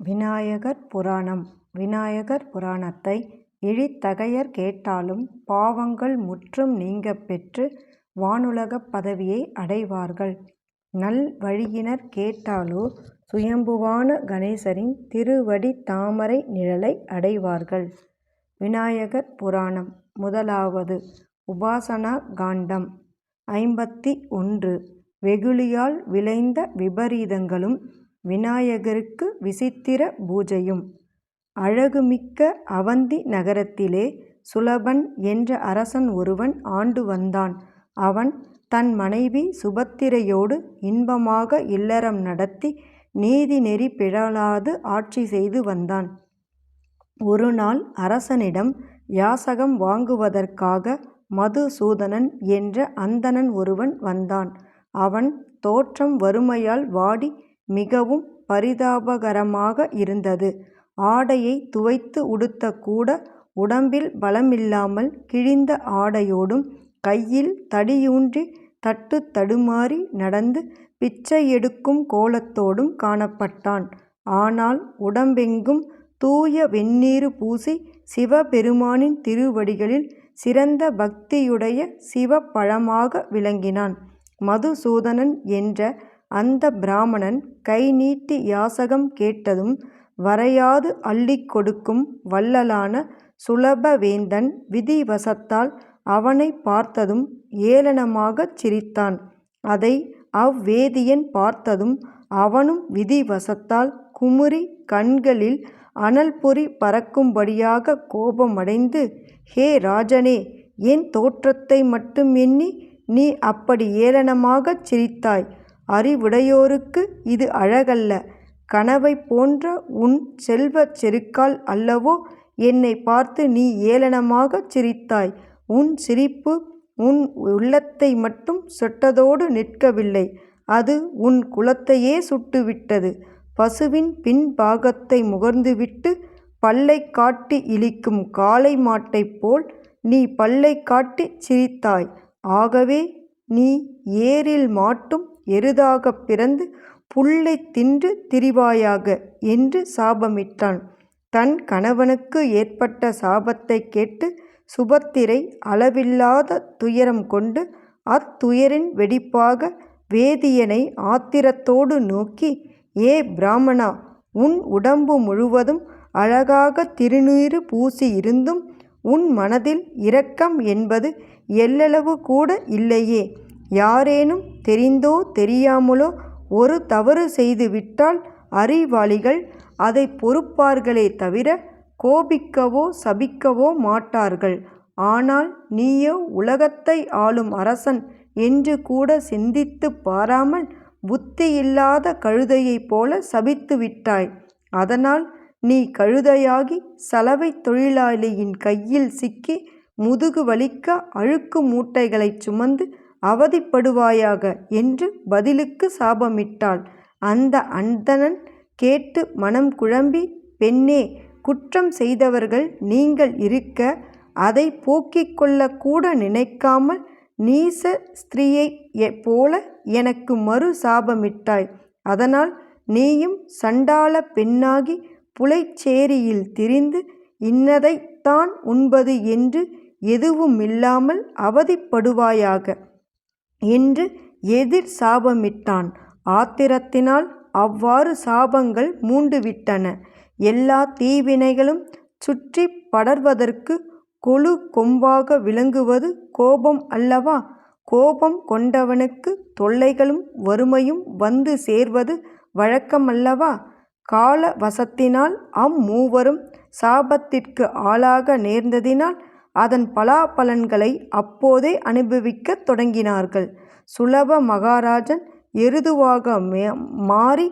விநாயகர் புராணம் விநாயகர் புராணத்தை இழித்தகையர் கேட்டாலும் பாவங்கள் முற்றும் நீங்கப் பெற்று வானுலகப் பதவியை அடைவார்கள். நல்வழியினர் கேட்டாலோ சுயம்புவான கணேசரின் திருவடி தாமரை நிழலை அடைவார்கள். விநாயகர் புராணம் முதலாவது உபாசனா காண்டம் ஐம்பத்தி ஒன்று வெகுளியால் விளைந்த விபரீதங்களும் விநாயகருக்கு விசித்திர பூஜையும். அழகுமிக்க அவந்தி நகரத்திலே சுலபன் என்ற அரசன் ஒருவன் ஆண்டு வந்தான். அவன் தன் மனைவி சுபத்திரையோடு இன்பமாக இல்லறம் நடத்தி நீதி நெறி பிழலாது ஆட்சி செய்து வந்தான். ஒருநாள் அரசனிடம் யாசகம் வாங்குவதற்காக மதுசூதனன் என்ற அந்தணன் ஒருவன் வந்தான். அவன் தோற்றம் வறுமையால் வாடி மிகவும் பரிதாபகரமாக இருந்தது. ஆடையை துவைத்து உடுத்தக்கூட உடம்பில் பலமில்லாமல் கிழிந்த ஆடையோடும் கையில் தடியூன்றி தட்டுத் தடுமாறி நடந்து பிச்சையெடுக்கும் கோலத்தோடும் காணப்பட்டான். ஆனால் உடம்பெங்கும் தூய வெந்நீறு பூசி சிவபெருமானின் திருவடிகளில் சிறந்த பக்தியுடைய சிவப்பழமாக விளங்கினான். மதுசூதனன் என்ற அந்த பிராமணன் கை நீட்டி யாசகம் கேட்டதும் வரையாது அள்ளிக் கொடுக்கும் வள்ளலான சுலபவேந்தன் விதிவசத்தால் அவனை பார்த்ததும் ஏளனமாகச் சிரித்தான். அதை அவ்வேதியன் பார்த்ததும் அவனும் விதிவசத்தால் குமுறி கண்களில் அனல்பொறி பறக்கும்படியாக கோபமடைந்து ஹே ராஜனே என் தோற்றத்தை மட்டும் எண்ணி நீ அப்படி ஏளனமாகச் சிரித்தாய். அறிவுடையோருக்கு இது அழகல்ல. கனவைப் போன்ற உன் செல்வச் செருக்கால் அல்லவோ என்னை பார்த்து நீ ஏளனமாகச் சிரித்தாய். உன் சிரிப்பு உன் உள்ளத்தை மட்டும் சுட்டதோடு நிற்கவில்லை அது உன் குலத்தையே சுட்டுவிட்டது. பசுவின் பின்பாகத்தை முகர்ந்துவிட்டு பல்லைக் காட்டி இழிக்கும் காளை மாட்டைப் போல் நீ பல்லை காட்டி சிரித்தாய். ஆகவே நீ ஏரில் மாட்டும் எருதாகப் பிறந்து புல்லை தின்று திரிவாயாக என்று சாபமிட்டான். தன் கணவனுக்கு ஏற்பட்ட சாபத்தைக் கேட்டு சுபத்திரை அளவில்லாத துயரம் கொண்டு அத்துயரின் வெடிப்பாக வேதியனை ஆத்திரத்தோடு நோக்கி ஏ பிராமணா உன் உடம்பு முழுவதும் அழகாக திருநீறு பூசி இருந்தும் உன் மனதில் இரக்கம் என்பது எள்ளளவு கூட இல்லையே. யாரேனும் தெரிந்தோ தெரியாமலோ ஒரு தவறு செய்து விட்டால் அறிவாளிகள் அதை பொறுப்பார்களே தவிர கோபிக்கவோ சபிக்கவோ மாட்டார்கள். ஆனால் நீயோ உலகத்தை ஆளும் அரசன் என்று கூட சிந்தித்துப் பாராமல் புத்தியில்லாத கழுதையைப் போல சபித்து விட்டாய் அதனால் நீ கழுதையாகி சலவைத் தொழிலாளியின் கையில் சிக்கி முதுகு வலிக்க அழுக்கு மூட்டைகளைச் சுமந்து அவதிப்படுவாயாக என்று பதிலுக்கு சாபமிட்டாள். அந்த அந்தணன் கேட்டு மனம் குழம்பி பெண்ணே குற்றம் செய்தவர்கள் நீங்கள் இருக்க அதை போக்கிக் கொள்ளக்கூட நினைக்காமல் நீச ஸ்திரீயைப் போல எனக்கு மறு சாபமிட்டாய். அதனால் நீயும் சண்டாளப் பெண்ணாகி புலைச்சேரியில் திரிந்து இன்னதைத்தான் உண்பது என்று எதுவுமில்லாமல் அவதிப்படுவாயாக. என்று எதிர் சாபமிட்டான். ஆத்திரத்தினால் அவ்வாறு சாபங்கள் மூண்டுவிட்டன. எல்லா தீவினைகளும் சுற்றி படர்வதற்கு கொழு கொம்பாக விளங்குவது கோபம் அல்லவா? கோபம் கொண்டவனுக்கு தொல்லைகளும் வறுமையும் வந்து சேர்வது வழக்கமல்லவா? காலவசத்தினால் அம்மூவரும் சாபத்திற்கு ஆளாக நேர்ந்ததினால் அதன் பலாபலன்களை அப்போதே அனுபவிக்கத் தொடங்கினார்கள். சுலப மகாராஜன் எருதுவாக மாறி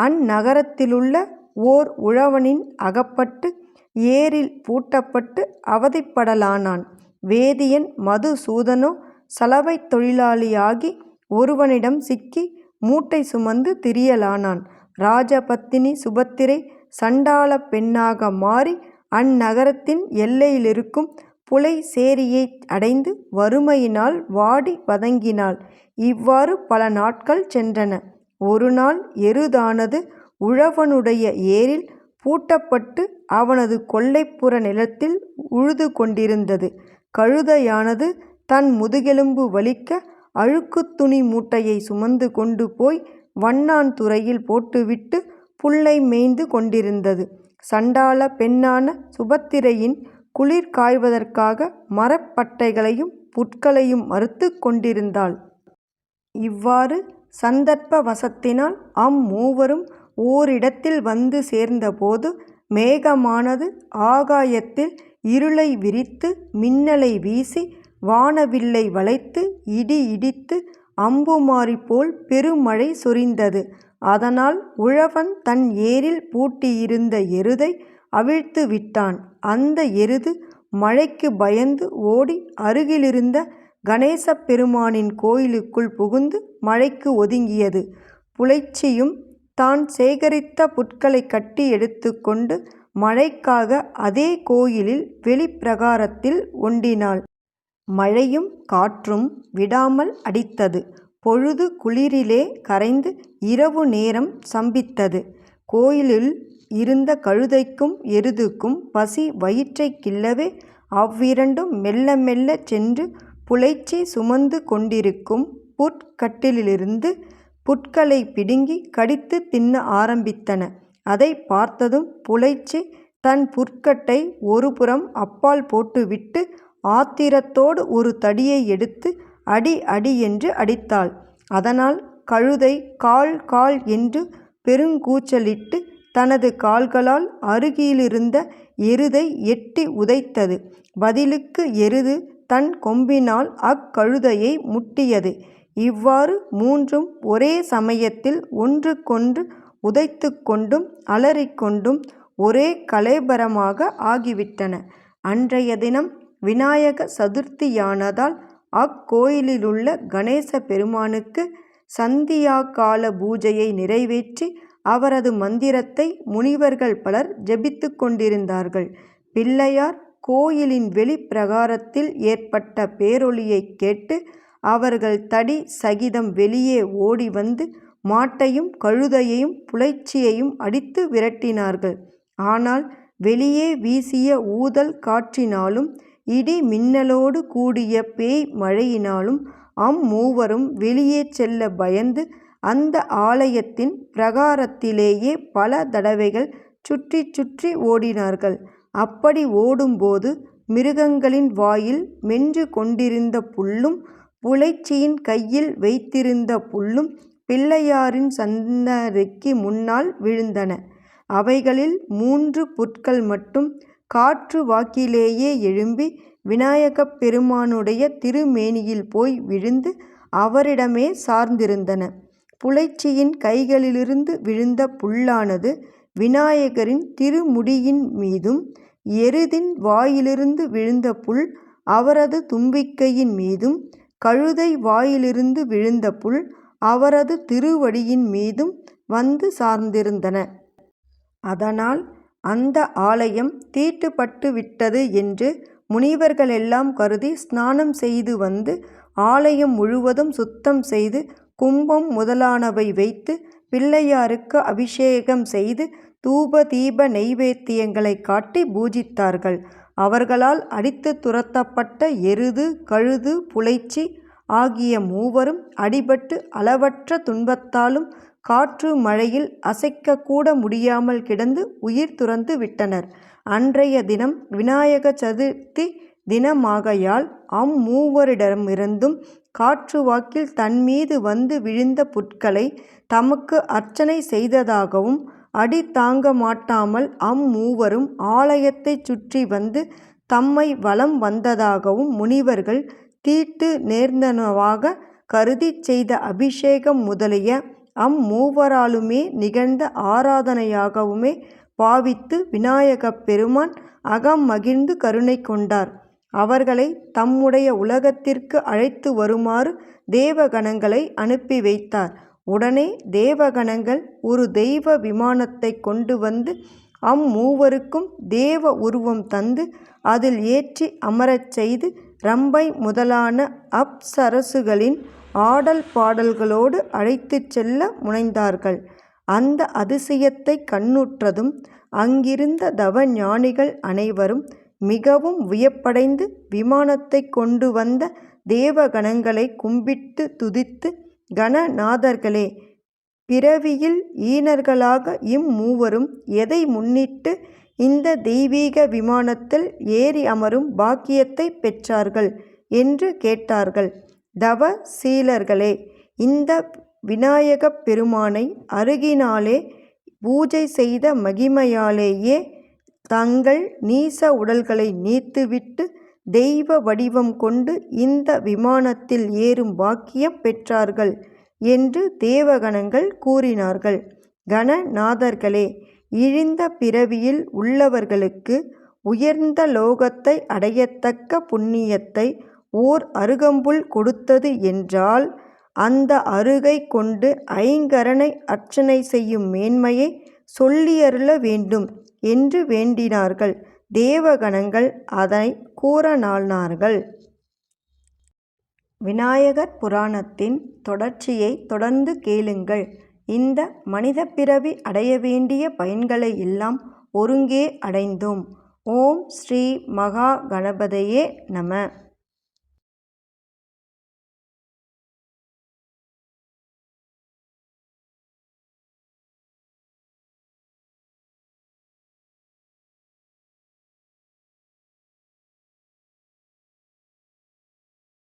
அந்நகரத்திலுள்ள ஓர் உழவனின் அகப்பட்டு ஏரில் பூட்டப்பட்டு அவதிப்படலானான். வேதியன் மதுசூதனோ சலவைத் தொழிலாளியாகி ஒருவனிடம் சிக்கி மூட்டை சுமந்து திரியலானான். ராஜபத்தினி சுபத்திரை சண்டாளப் பெண்ணாக மாறி அந்நகரத்தின் எல்லையிலிருக்கும் புலை சேரியை அடைந்து வறுமையினால் வாடி வதங்கினாள். இவ்வாறு பல நாட்கள் சென்றன. ஒருநாள் எருதானது உழவனுடைய ஏரில் பூட்டப்பட்டு அவனது கொல்லைப்புற நிலத்தில் உழுது கொண்டிருந்தது. கழுதையானது தன் முதுகெலும்பு வலிக்க அழுக்கு துணி மூட்டையை சுமந்து கொண்டு போய் வண்ணான் துறையில் போட்டுவிட்டு புல்லை மேய்ந்து கொண்டிருந்தது. சண்டாளப் பெண்ணான சுபத்திரையின் குளிர் காய்வதற்காக மரப்பட்டைகளையும் புற்களையும் மறுத்து கொண்டிருந்தாள். இவ்வாறு சந்தர்ப்ப வசத்தினால் அம்மூவரும் ஓரிடத்தில் வந்து சேர்ந்தபோது மேகமானது ஆகாயத்தில் இருளை விரித்து மின்னலை வீசி வானவில்லை வளைத்து இடி இடித்து அம்புமாரி போல் பெருமழை சொரிந்தது. அதனால் உழவன் தன் ஏரில் பூட்டியிருந்த எருதை அவிழ்த்து விட்டான். அந்த எருது மழைக்கு பயந்து ஓடி அருகிலிருந்த கணேசப் பெருமானின் கோயிலுக்குள் புகுந்து மழைக்கு ஒதுங்கியது. புலைச்சியும் தான் சேகரித்த புட்களை கட்டி எடுத்துக்கொண்டு மழைக்காக அதே கோயிலில் வெளிப்பிரகாரத்தில் ஒண்டினாள். மழையும் காற்றும் விடாமல் அடித்தது. பொழுது குளிரிலே கரைந்து இரவு நேரம் சம்பித்தது. கோயிலில் இருந்த கழுதைக்கும் எருதுக்கும் பசி வயிற்றைக் கிள்ளவே அவ்விரண்டும் மெல்ல மெல்ல சென்று புலைச்சி சுமந்து கொண்டிருக்கும் புற்கட்டிலிருந்து புட்களை பிடுங்கி கடித்து தின்ன ஆரம்பித்தன. அதைப் பார்த்ததும் புலைச்சி தன் புற்கட்டை ஒருபுறம் அப்பால் போட்டுவிட்டு ஆத்திரத்தோடு ஒரு தடியை எடுத்து அடி அடி என்று அடித்தாள். அதனால் கழுதை கால் கால் என்று பெருங்கூச்சலிட்டு தனது கால்களால் அருகிலிருந்த எருதை எட்டி உதைத்தது. பதிலுக்கு எருது தன் கொம்பினால் அக்கழுதையை முட்டியது. இவ்வாறு மூன்றும் ஒரே சமயத்தில் ஒன்றுக்கொன்று உதைத்து கொண்டும் அலறிக்கொண்டும் ஒரே கலைபரமாக ஆகிவிட்டன. அன்றைய தினம் விநாயக சதுர்த்தியானதால் அக்கோயிலிலுள்ள கணேச பெருமானுக்கு சந்தியாகால பூஜையை நிறைவேற்றி அவரது மந்திரத்தை முனிவர்கள் பலர் ஜபித்துக் கொண்டிருந்தார்கள். பிள்ளையார் கோயிலின் வெளிப்பிரகாரத்தில் ஏற்பட்ட பேரொலியைக் கேட்டு அவர்கள் தடி சகிதம் வெளியே ஓடி வந்து மாட்டையும் கழுதையையும் புலைச்சியையும் அடித்து விரட்டினார்கள். ஆனால் வெளியே வீசிய ஊதல் காற்றினாலும் இடி மின்னலோடு கூடிய பேய் மழையினாலும் அம்மூவரும் வெளியே செல்ல பயந்து அந்த ஆலயத்தின் பிரகாரத்திலேயே பல தடவைகள் சுற்றி சுற்றி ஓடினார்கள். அப்படி ஓடும்போது மிருகங்களின் வாயில் மென்று கொண்டிருந்த புல்லும் புலைச்சியின் கையில் வைத்திருந்த புல்லும் பிள்ளையாரின் சந்தரிக்கு முன்னால் விழுந்தன. அவைகளில் மூன்று புற்கள் மட்டும் காற்று வாக்கிலேயே எழும்பி விநாயகப் பெருமானுடைய திருமேனியில் போய் விழுந்து அவரிடமே சார்ந்திருந்தன. புலைச்சியின் கைகளிலிருந்து விழுந்த புல்லானது விநாயகரின் திருமுடியின் மீதும் எருதின் வாயிலிருந்து விழுந்த புல் அவரது தும்பிக்கையின் மீதும் கழுதை வாயிலிருந்து விழுந்த புல் அவரது திருவடியின் மீதும் வந்து சார்ந்திருந்தன. அதனால் அந்த ஆலயம் தீட்டுப்பட்டுவிட்டது என்று முனிவர்களெல்லாம் கருதி ஸ்நானம் செய்து வந்து ஆலயம் முழுவதும் சுத்தம் செய்து கும்பம் முதலானவை வைத்து பிள்ளையாருக்கு அபிஷேகம் செய்து தூப தீப நெய்வேத்தியங்களை காட்டி பூஜித்தார்கள். அவர்களால் அடித்து துரத்தப்பட்ட எருது கழுது புலைச்சி ஆகிய மூவரும் அடிபட்டு அளவற்ற துன்பத்தாலும் காற்று மழையில் அசைக்கக்கூட முடியாமல் கிடந்து உயிர் துறந்து விட்டனர். அன்றைய தினம் விநாயக சதுர்த்தி தினமாகையால் அம்மூவரிடமிருந்தும் காற்று வாக்கில் தன்மீது வந்து விழுந்த புட்களை தமக்கு அர்ச்சனை செய்ததாகவும் அடி தாங்க மாட்டாமல் அம்மூவரும் ஆலயத்தைச் சுற்றி வந்து தம்மை வலம் வந்ததாகவும் முனிவர்கள் தீட்டு நேர்ந்தனவாக கருதி செய்த அபிஷேகம் முதலிய அம்மூவராலுமே நிகழ்ந்த ஆராதனையாகவுமே பாவித்து விநாயகப் பெருமான் அகம் மகிழ்ந்து கருணை கொண்டார். அவர்களை தம்முடைய உலகத்திற்கு அழைத்து வருமாறு தேவகணங்களை அனுப்பி வைத்தார். உடனே தேவகணங்கள் ஒரு தெய்வ விமானத்தை கொண்டு வந்து அம்மூவருக்கும் தேவ உருவம் தந்து அதில் ஏற்றி அமரச் செய்து ரம்பை முதலான அப்சரசுகளின் ஆடல் பாடல்களோடு அழைத்துச் செல்ல முனைந்தார்கள். அந்த அதிசயத்தை கண்ணுற்றதும் அங்கிருந்த தவஞானிகள் அனைவரும் மிகவும் வியப்படைந்து விமானத்தைக் கொண்டு வந்த தேவகணங்களை கும்பிட்டு துதித்து கணநாதர்களே பிறவியில் ஈனர்களாக இம்மூவரும் எதை முன்னிட்டு இந்த தெய்வீக விமானத்தில் ஏறி அமரும் பாக்கியத்தைப் பெற்றார்கள் என்று கேட்டார்கள். தவ சீலர்களே இந்த விநாயகப் பெருமானை அருகினாலே பூஜை செய்த மகிமையாலேயே தங்கள் நீச உடல்களை நீத்துவிட்டு தெய்வ வடிவம் கொண்டு இந்த விமானத்தில் ஏறும் பாக்கியம் பெற்றார்கள் என்று தேவகணங்கள் கூறினார்கள். கணநாதர்களே இழிந்த பிறவியில் உள்ளவர்களுக்கு உயர்ந்த லோகத்தை அடையத்தக்க புண்ணியத்தை ஓர் அருகம்புல் கொடுத்தது என்றால் அந்த அருகை கொண்டு ஐங்கரனை அர்ச்சனை செய்யும் மேன்மையை சொல்லியருள வேண்டும் என்று வேண்டினார்கள். தேவகணங்கள் அதனைக் கூறலானார்கள். விநாயகர் புராணத்தின் தொடர்ச்சியைத் தொடர்ந்து கேளுங்கள். இந்த மனிதப் பிறவி அடைய வேண்டிய பயன்களை எல்லாம் ஒருங்கே அடைந்தோம். ஓம் ஸ்ரீ மகா கணபதையே நம